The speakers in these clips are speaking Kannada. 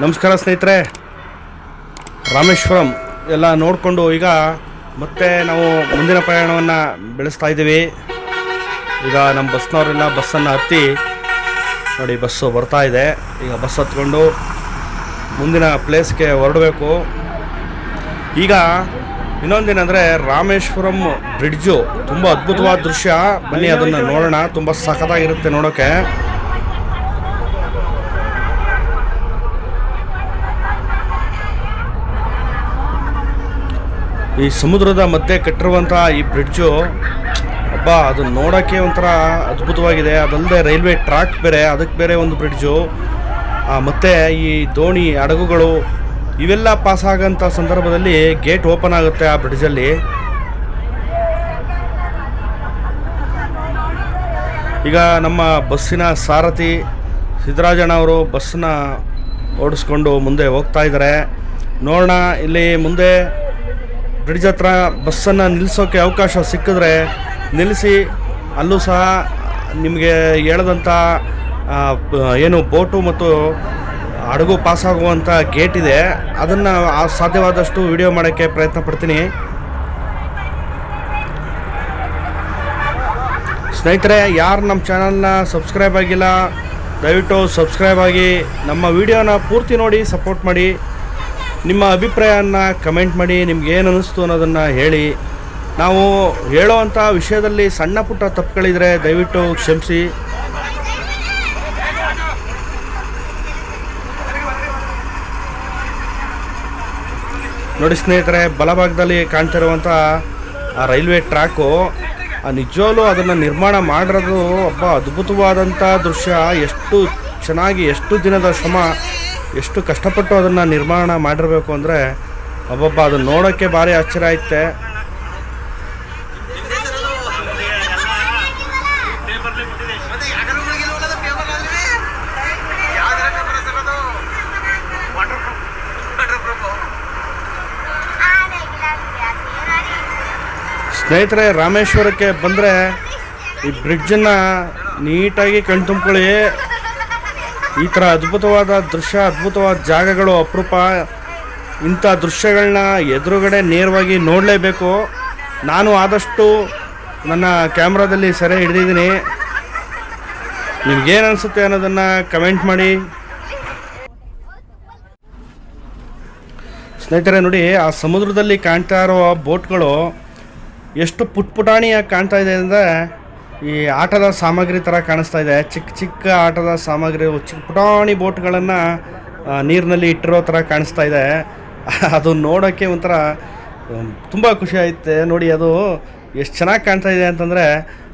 ನಮಸ್ಕಾರ ಸ್ನೇಹಿತರೆ. ರಾಮೇಶ್ವರಂ ಎಲ್ಲ ನೋಡಿಕೊಂಡು ಈಗ ಮತ್ತೆ ನಾವು ಮುಂದಿನ ಪ್ರಯಾಣವನ್ನು ಬೆಳೆಸ್ತಾ ಇದ್ದೀವಿ. ಈಗ ನಮ್ಮ ಬಸ್ನವರೆಲ್ಲ ಬಸ್ಸನ್ನು ಹತ್ತಿ ನೋಡಿ ಬಸ್ಸು ಬರ್ತಾ ಇದೆ. ಈಗ ಬಸ್ ಹತ್ಕೊಂಡು ಮುಂದಿನ ಪ್ಲೇಸ್ಗೆ ಹೊರಡಬೇಕು. ಈಗ ಇನ್ನೊಂದೇನೆಂದರೆ ರಾಮೇಶ್ವರಂ ಬ್ರಿಡ್ಜು, ತುಂಬ ಅದ್ಭುತವಾದ ದೃಶ್ಯ. ಬನ್ನಿ ಅದನ್ನು ನೋಡೋಣ, ತುಂಬ ಸಖತ್ತಾಗಿರುತ್ತೆ ನೋಡೋಕ್ಕೆ ಈ ಸಮುದ್ರದ ಮಧ್ಯೆ ಕಟ್ಟಿರುವಂತಹ ಈ ಬ್ರಿಡ್ಜು ಅಬ್ಬಾ ಅದನ್ನ ನೋಡೋಕ್ಕೆ ಒಂಥರ ಅದ್ಭುತವಾಗಿದೆ. ಅದಲ್ಲದೆ ರೈಲ್ವೆ ಟ್ರ್ಯಾಕ್ ಬೇರೆ, ಅದಕ್ಕೆ ಬೇರೆ ಒಂದು ಬ್ರಿಡ್ಜು ಮತ್ತು ಈ ದೋಣಿ, ಹಡಗುಗಳು, ಇವೆಲ್ಲ ಪಾಸ್ ಆಗೋಂಥ ಸಂದರ್ಭದಲ್ಲಿ ಗೇಟ್ ಓಪನ್ ಆಗುತ್ತೆ ಆ ಬ್ರಿಡ್ಜಲ್ಲಿ ಈಗ ನಮ್ಮ ಬಸ್ಸಿನ ಸಾರಥಿ ಸಿದ್ದರಾಜಣ್ಣ ಅವರು ಬಸ್ಸನ್ನ ಓಡಿಸ್ಕೊಂಡು ಮುಂದೆ ಹೋಗ್ತಾ ಇದ್ದಾರೆ. ನೋಡೋಣ, ಇಲ್ಲಿ ಮುಂದೆ ಬ್ರಿಡ್ಜ್ ಹತ್ರ ಬಸ್ಸನ್ನು ನಿಲ್ಲಿಸೋಕ್ಕೆ ಅವಕಾಶ ಸಿಕ್ಕಿದ್ರೆ ನಿಲ್ಲಿಸಿ, ಅಲ್ಲೂ ಸಹ ನಿಮಗೆ ಹೇಳದಂಥ ಏನು ಬೋಟು ಮತ್ತು ಹಡಗು ಪಾಸ್ ಆಗುವಂಥ ಗೇಟ್ ಇದೆ. ಅದನ್ನು ಸಾಧ್ಯವಾದಷ್ಟು ವಿಡಿಯೋ ಮಾಡೋಕ್ಕೆ ಪ್ರಯತ್ನ ಪಡ್ತೀನಿ. ಸ್ನೇಹಿತರೆ, ಯಾರು ನಮ್ಮ ಚಾನಲ್ನ ಸಬ್ಸ್ಕ್ರೈಬ್ ಆಗಿಲ್ಲ, ದಯವಿಟ್ಟು ಸಬ್ಸ್ಕ್ರೈಬ್ ಆಗಿ ನಮ್ಮ ವಿಡಿಯೋನ ಪೂರ್ತಿ ನೋಡಿ ಸಪೋರ್ಟ್ ಮಾಡಿ. ನಿಮ್ಮ ಅಭಿಪ್ರಾಯನ ಕಮೆಂಟ್ ಮಾಡಿ, ನಿಮ್ಗೆ ಏನು ಅನ್ನಿಸ್ತು ಅನ್ನೋದನ್ನು ಹೇಳಿ. ನಾವು ಹೇಳೋವಂಥ ವಿಷಯದಲ್ಲಿ ಸಣ್ಣ ಪುಟ್ಟ ತಪ್ಪುಗಳಿದ್ರೆ ದಯವಿಟ್ಟು ಕ್ಷಮಿಸಿ. ನೋಡಿ ಸ್ನೇಹಿತರೆ, ಬಲಭಾಗದಲ್ಲಿ ಕಾಣ್ತಿರುವಂಥ ಆ ರೈಲ್ವೆ ಟ್ರ್ಯಾಕು, ಆ ನಿಜವಾಗ್ಲೂ ಅದನ್ನು ನಿರ್ಮಾಣ ಮಾಡಿರೋದು ಒಬ್ಬ ಅದ್ಭುತವಾದಂಥ ದೃಶ್ಯ. ಎಷ್ಟು ಚೆನ್ನಾಗಿ, ಎಷ್ಟು ದಿನದ ಶ್ರಮ. ಎಷ್ಟು ಕಷ್ಟಪಟ್ಟು ಅದನ್ನು ನಿರ್ಮಾಣ ಮಾಡಿರಬೇಕು ಅಂದರೆ ಒಬ್ಬೊಬ್ಬ ಅದನ್ನು ನೋಡೋಕ್ಕೆ ಭಾರಿ ಆಶ್ಚರ್ಯ ಐತೆ. ಸ್ನೇಹಿತರೆ, ರಾಮೇಶ್ವರಕ್ಕೆ ಬಂದರೆ ಈ ಬ್ರಿಡ್ಜನ್ನು ನೀಟಾಗಿ ಕಣ್ತುಂಬ್ಕೊಳ್ಳಿ. ಈ ಥರ ಅದ್ಭುತವಾದ ದೃಶ್ಯ, ಅದ್ಭುತವಾದ ಜಾಗಗಳು, ಅಪರೂಪ. ಇಂಥ ದೃಶ್ಯಗಳನ್ನ ಎದುರುಗಡೆ ನೇರವಾಗಿ ನೋಡಲೇಬೇಕು. ನಾನು ಆದಷ್ಟು ನನ್ನ ಕ್ಯಾಮ್ರಾದಲ್ಲಿ ಸೆರೆ ಹಿಡಿದಿದ್ದೀನಿ. ನಿಮ್ಗೇನು ಅನಿಸುತ್ತೆ ಅನ್ನೋದನ್ನು ಕಮೆಂಟ್ ಮಾಡಿ. ಸ್ನೇಹಿತರೆ, ನೋಡಿ, ಆ ಸಮುದ್ರದಲ್ಲಿ ಕಾಣ್ತಾ ಇರೋ ಬೋಟ್ಗಳು ಎಷ್ಟು ಪುಟ್ ಪುಟಾಣಿಯಾಗಿ ಕಾಣ್ತಾ ಇದೆ ಅಂದರೆ ಈ ಆಟದ ಸಾಮಗ್ರಿ ಥರ ಕಾಣಿಸ್ತಾ ಇದೆ. ಚಿಕ್ಕ ಚಿಕ್ಕ ಆಟದ ಸಾಮಗ್ರಿ, ಚಿಕ್ಕ ಪುಟಾಣಿ ಬೋಟ್ಗಳನ್ನು ನೀರಿನಲ್ಲಿ ಇಟ್ಟಿರೋ ಥರ ಕಾಣಿಸ್ತಾ ಇದೆ. ಅದು ನೋಡೋಕ್ಕೆ ಒಂಥರ ತುಂಬ ಖುಷಿ ಆಯ್ತೆ. ನೋಡಿ, ಅದು ಎಷ್ಟು ಚೆನ್ನಾಗಿ ಕಾಣ್ತಾ ಇದೆ ಅಂತಂದರೆ,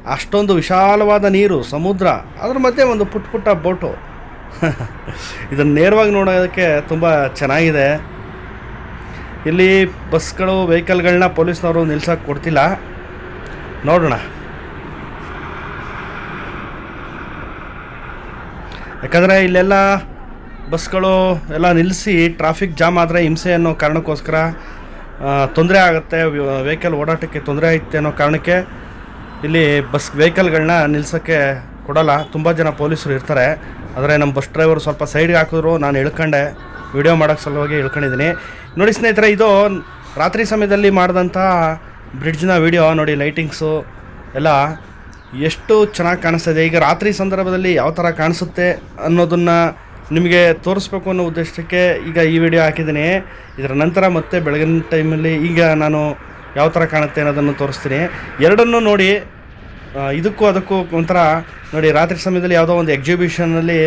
ಅಷ್ಟೊಂದು ವಿಶಾಲವಾದ ನೀರು, ಸಮುದ್ರ, ಅದ್ರ ಮಧ್ಯೆ ಒಂದು ಪುಟ್ಟ ಪುಟ್ಟ ಬೋಟು. ಇದನ್ನು ನೇರವಾಗಿ ನೋಡೋದಕ್ಕೆ ತುಂಬ ಚೆನ್ನಾಗಿದೆ. ಇಲ್ಲಿ ಬಸ್ಗಳು, ವೆಹಿಕಲ್ಗಳನ್ನ ಪೊಲೀಸ್ನವರು ನಿಲ್ಸಕ್ಕೆ ಕೊಡ್ತಿಲ್ಲ. ನೋಡೋಣ. ಯಾಕಂದರೆ ಇಲ್ಲೆಲ್ಲ ಬಸ್ಗಳು ಎಲ್ಲ ನಿಲ್ಲಿಸಿ ಟ್ರಾಫಿಕ್ ಜಾಮ್ ಆದರೆ ಹಿಂಸೆ ಅನ್ನೋ ಕಾರಣಕ್ಕೋಸ್ಕರ ತೊಂದರೆ ಆಗುತ್ತೆ ವೆಹಿಕಲ್ ಓಡಾಟಕ್ಕೆ ತೊಂದರೆ ಐತೆ ಅನ್ನೋ ಕಾರಣಕ್ಕೆ ಇಲ್ಲಿ ಬಸ್ ವೆಹಿಕಲ್ಗಳನ್ನ ನಿಲ್ಸೋಕ್ಕೆ ಕೊಡಲ್ಲ. ತುಂಬ ಜನ ಪೊಲೀಸರು ಇರ್ತಾರೆ. ಆದರೆ ನಮ್ಮ ಬಸ್ ಡ್ರೈವರ್ ಸ್ವಲ್ಪ ಸೈಡ್ಗೆ ಹಾಕಿದ್ರು, ನಾನು ಇಳ್ಕೊಂಡೆ ವಿಡಿಯೋ ಮಾಡೋಕ್ಕೆ ಸಲುವಾಗಿ ಇಳ್ಕೊಂಡಿದ್ದೀನಿ ನೋಡಿ ಸ್ನೇಹಿತರೆ, ಇದು ರಾತ್ರಿ ಸಮಯದಲ್ಲಿ ಮಾಡಿದಂಥ ಬ್ರಿಡ್ಜ್ನ ವಿಡಿಯೋ ನೋಡಿ ಲೈಟಿಂಗ್ಸು ಎಲ್ಲ. ಎಷ್ಟು ಚೆನ್ನಾಗಿ ಕಾಣಿಸ್ತಾ ಈಗ ರಾತ್ರಿ ಸಂದರ್ಭದಲ್ಲಿ ಯಾವ ಥರ ಕಾಣಿಸುತ್ತೆ ಅನ್ನೋದನ್ನು ನಿಮಗೆ ತೋರಿಸ್ಬೇಕು ಅನ್ನೋ ಉದ್ದೇಶಕ್ಕೆ ಈಗ ಈ ವಿಡಿಯೋ ಹಾಕಿದ್ದೀನಿ. ಇದರ ನಂತರ ಮತ್ತೆ ಬೆಳಗಿನ ಟೈಮಲ್ಲಿ ಈಗ ನಾನು ಯಾವ ಥರ ಕಾಣುತ್ತೆ ಅನ್ನೋದನ್ನು ತೋರಿಸ್ತೀನಿ. ಎರಡನ್ನೂ ನೋಡಿ ಇದಕ್ಕೂ ಅದಕ್ಕೂ ಒಂಥರ ನೋಡಿ, ರಾತ್ರಿ ಸಮಯದಲ್ಲಿ ಯಾವುದೋ ಒಂದು ಎಕ್ಸಿಬಿಷನಲ್ಲಿ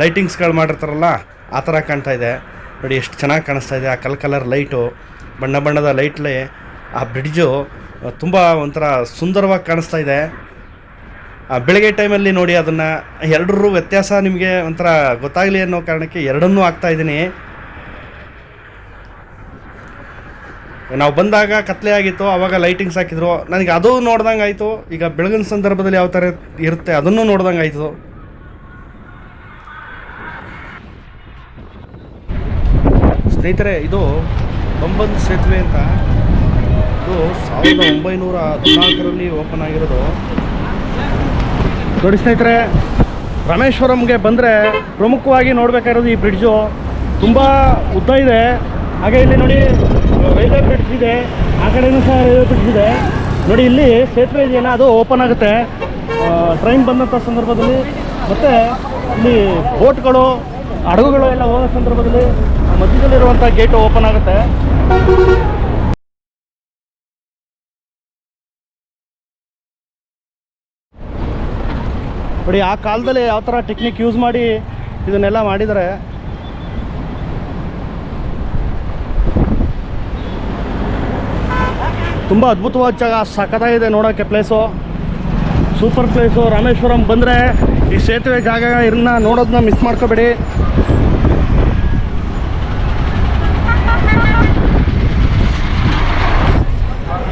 ಲೈಟಿಂಗ್ಸ್ಗಳು ಮಾಡಿರ್ತಾರಲ್ಲ, ಆ ಥರ ಕಾಣ್ತಾ ಇದೆ. ನೋಡಿ, ಎಷ್ಟು ಚೆನ್ನಾಗಿ ಕಾಣಿಸ್ತಾ ಇದೆ. ಆ ಕಲ್ ಕಲರ್ ಲೈಟು, ಬಣ್ಣ ಬಣ್ಣದ ಲೈಟ್ಲಿ ಆ ಬ್ರಿಡ್ಜು ತುಂಬ ಒಂಥರ ಸುಂದರವಾಗಿ ಕಾಣಿಸ್ತಾ ಇದೆ. ಬೆಳಗ್ಗೆ ಟೈಮಲ್ಲಿ ನೋಡಿ ಅದನ್ನು ಎರಡರೂ ವ್ಯತ್ಯಾಸ ನಿಮಗೆ ಒಂಥರ ಗೊತ್ತಾಗಲಿ ಅನ್ನೋ ಕಾರಣಕ್ಕೆ ಎರಡನ್ನೂ ಆಗ್ತಾ ಇದ್ದೀನಿ. ನಾವು ಬಂದಾಗ ಕತ್ಲೆ ಆಗಿತ್ತು ಆವಾಗ ಲೈಟಿಂಗ್ಸ್ ಹಾಕಿದ್ರು. ನನಗೆ ಅದು ನೋಡ್ದಂಗೆ ಆಯಿತು. ಈಗ ಬೆಳಗಿನ ಸಂದರ್ಭದಲ್ಲಿ ಯಾವ ಥರ ಇರುತ್ತೆ ಅದನ್ನು ನೋಡ್ದಂಗೆ ಆಯಿತು. ಸ್ನೇಹಿತರೆ, ಇದು ಬಂಬನ್ ಸೇತುವೆ ಅಂತ. ಇದು ಸಾವಿರದ ಒಂಬೈನೂರ ಹದಿನಾಲ್ಕರಲ್ಲಿ ಓಪನ್ ಆಗಿರೋದು. ನೋಡಿ ಸ್ನೇಹಿತರೆ, ರಾಮೇಶ್ವರಂಗೆ ಬಂದರೆ ಪ್ರಮುಖವಾಗಿ ನೋಡಬೇಕಾಗಿರೋದು ಈ ಬ್ರಿಡ್ಜು ತುಂಬ ಉದ್ದ ಇದೆ. ಹಾಗೆ ಇಲ್ಲಿ ನೋಡಿ ರೈಲ್ವೆ ಬ್ರಿಡ್ಜ್ ಇದೆ. ಆ ಕಡೆನೂ ಸಹ ರೈಲ್ವೆ ಬ್ರಿಡ್ಜ್ ಇದೆ. ನೋಡಿ ಇಲ್ಲಿ ಸೇತುವೆ ಇದೆಯಲ್ಲ, ಅದು ಓಪನ್ ಆಗುತ್ತೆ. ಟ್ರೈನ್ ಬಂದಂಥ ಸಂದರ್ಭದಲ್ಲಿ, ಮತ್ತು ಇಲ್ಲಿ ಬೋಟ್ಗಳು, ಹಡಗುಗಳು ಎಲ್ಲ ಹೋಗೋ ಸಂದರ್ಭದಲ್ಲಿ ಮಧ್ಯದಲ್ಲಿರುವಂಥ ಗೇಟು ಓಪನ್ ಆಗುತ್ತೆ. ನೋಡಿ, ಆ ಕಾಲದಲ್ಲಿ ಯಾವ ಥರ ಟೆಕ್ನಿಕ್ ಯೂಸ್ ಮಾಡಿ ಇದನ್ನೆಲ್ಲ ಮಾಡಿದರೆ ತುಂಬ ಅದ್ಭುತವಾದ ಜಾಗ, ಸಖತ್ತಾಗಿದೆ ನೋಡೋಕ್ಕೆ ಪ್ಲೇಸು ಸೂಪರ್ ಪ್ಲೇಸು ರಾಮೇಶ್ವರಂ ಬಂದರೆ ಈ ಸೇತುವೆ ಜಾಗ ಇರನ್ನ ನೋಡೋದನ್ನ ಮಿಸ್ ಮಾಡ್ಕೋಬೇಡಿ.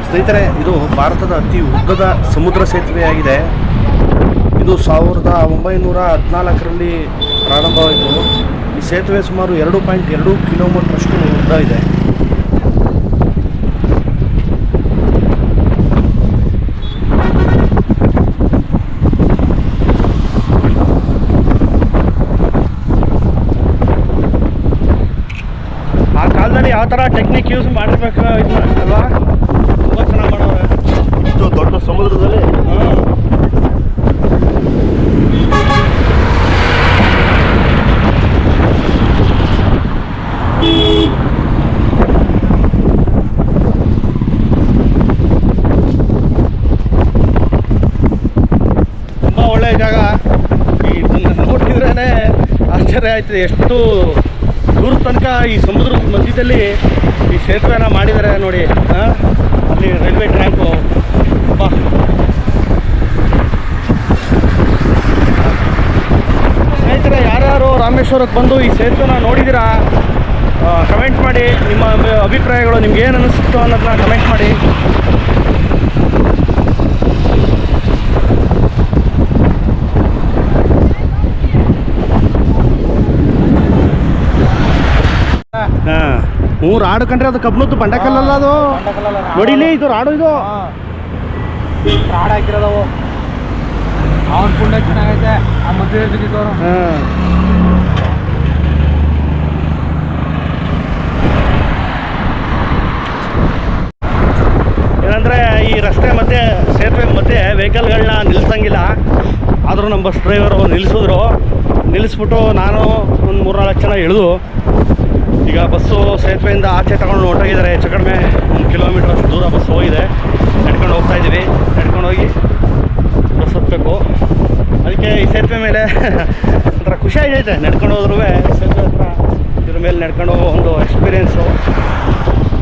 ಸ್ನೇಹಿತರೆ, ಇದು ಭಾರತದ ಅತಿ ಉದ್ದದ ಸಮುದ್ರ ಸೇತುವೆಯಾಗಿದೆ. ಇದು ಸಾವಿರದ ಒಂಬೈನೂರ ಹದಿನಾಲ್ಕರಲ್ಲಿ ಪ್ರಾರಂಭವಾಯಿತು. ಈ ಸೇತುವೆ ಸುಮಾರು ಎರಡು ಪಾಯಿಂಟ್ ಎರಡು ಕಿಲೋಮೀಟ್ರಷ್ಟು ಉದ್ದ ಇದೆ. ಆ ಕಾಲದಲ್ಲಿ ಯಾವ ಥರ ಟೆಕ್ನಿಕ್ ಯೂಸ್ ಮಾಡಿರ್ಬೇಕು ಅಲ್ವಾ? ತುಂಬ ಚೆನ್ನಾಗಿ ಮಾಡೋರೆ ಇಷ್ಟು ದೊಡ್ಡ ಸಮುದ್ರದಲ್ಲಿ ಹಾಂ ತುಂಬ ಒಳ್ಳೆಯ ಜಾಗ ಇದನ್ನ ನೋಡಿದ್ರೇ ಆಯ್ತು ಎಷ್ಟು ದೂರ ತನಕ ಈ ಸಮುದ್ರದ ಮಧ್ಯದಲ್ಲಿ ಈ ಸೇತುವೆನ ಮಾಡಿದ್ದಾರೆ ನೋಡಿ ಅಲ್ಲಿ ರೈಲ್ವೆ ಟ್ರ್ಯಾಕು. ಬಾ. ಸ್ನೇಹಿತರೆ, ಯಾರ್ಯಾರು ರಾಮೇಶ್ವರಕ್ಕೆ ಬಂದು ಈ ಸೇತುವೆನ ನೋಡಿದ್ದೀರಾ ಕಮೆಂಟ್ ಮಾಡಿ. ನಿಮ್ಮ ಅಭಿಪ್ರಾಯಗಳು ನಿಮ್ಗೆ ಏನು ಅನ್ನಿಸ್ತು ಅನ್ನೋದನ್ನ ಕಮೆಂಟ್ ಮಾಡಿ. ರಾಡು ಕಂಡ್ರೆ ಅದು ಕಬ್ನದ್ದು ಬಂಡಕಲ್ಲ ಅದು? ನೋಡಿಲಿ ಇದು. ರಾಡು ಇದು ರಾಡ್ ಹಾಕಿರೋದವು ಅವನ್ ಚೆನ್ನಾಗೈತೆ. ಆ ಮಧ್ಯ ಏನಂದರೆ ಈ ರಸ್ತೆ ಮತ್ತೆ ಸೇತುವೆ ಮಧ್ಯೆ ವೆಹಿಕಲ್ಗಳನ್ನ ನಿಲ್ಲಿಸಂಗಿಲ್ಲ ಆದರೂ ನಮ್ಮ ಬಸ್ ಡ್ರೈವರು ನಿಲ್ಲಿಸಿದ್ರು ನಿಲ್ಲಿಸ್ಬಿಟ್ಟು ನಾನು ಒಂದು ಮೂರ್ನಾಲ್ಕು ಜನ ಇಳಿದು ಈಗ ಬಸ್ಸು ಸೇತುವೆಯಿಂದ ಆಚೆ ತಗೊಂಡು ಹೊರಟೋಗಿದ್ದಾರೆ. ಹೆಚ್ಚು ಕಡಿಮೆ ಒಂದು ಕಿಲೋಮೀಟ್ರ್ ಅಷ್ಟು ದೂರ ಬಸ್ ಹೋಗಿದೆ. ನಡ್ಕೊಂಡು ಹೋಗ್ತಾ ಇದ್ದೀವಿ. ನಡ್ಕೊಂಡು ಹೋಗಿ ಬಸ್ ಹತ್ತಬೇಕು. ಅದಕ್ಕೆ ಈ ಸೇತುವೆ ಮೇಲೆ ಒಂಥರ ಖುಷಿ ನಡ್ಕೊಂಡು ಹೋದ್ರೂ ಸೇತುವೆ ಹತ್ರ ಇದ್ರ ಮೇಲೆ ನಡ್ಕೊಂಡು ಒಂದು ಎಕ್ಸ್ಪೀರಿಯೆನ್ಸು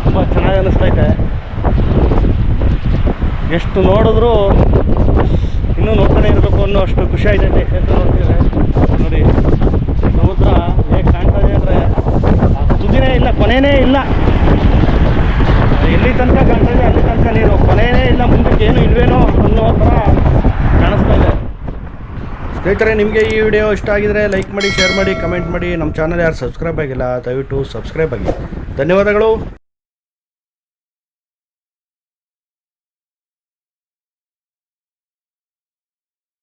ತುಂಬ ಚೆನ್ನಾಗಿ ಅನ್ನಿಸ್ತೈತೆ ಎಷ್ಟು ನೋಡಿದ್ರೂ ಇನ್ನೂ ನೋಡ್ತಾನೆ ಇರಬೇಕು ಅನ್ನೋ ಅಷ್ಟು ಖುಷಿ ಸೇತುವೆ ನೋಡ್ತಿದ್ರೆ. ನೋಡಿ, ಸಮುದ್ರ ಹೇಗೆ ಕಾಣ್ತಾ ಇದೆ ಅಂದರೆ ತುದಿನೇ ಇಲ್ಲ ಕೊನೆಯೇ ಇಲ್ಲ. ಎಲ್ಲಿ ತನಕ ಕಾಣ್ತಾ ಇದೆ, ಅಲ್ಲಿ ತನಕ ನೀರು. ಕೊನೆಯೇ ಇಲ್ಲ, ಮುಂದಕ್ಕೆ ಏನು ಇಲ್ವೇನೋ ಅನ್ನೋ ಥರ ಕಾಣಿಸ್ತಾ ಇದೆ. ಸ್ನೇಹಿತರೆ, ನಿಮಗೆ ಈ ವಿಡಿಯೋ ಇಷ್ಟ ಆಗಿದರೆ ಲೈಕ್ ಮಾಡಿ, ಶೇರ್ ಮಾಡಿ, ಕಮೆಂಟ್ ಮಾಡಿ. ನಮ್ಮ ಚಾನಲ್ ಯಾರು ಸಬ್ಸ್ಕ್ರೈಬ್ ಆಗಿಲ್ಲ, ದಯವಿಟ್ಟು ಸಬ್ಸ್ಕ್ರೈಬ್ ಆಗಿ. ಧನ್ಯವಾದಗಳು.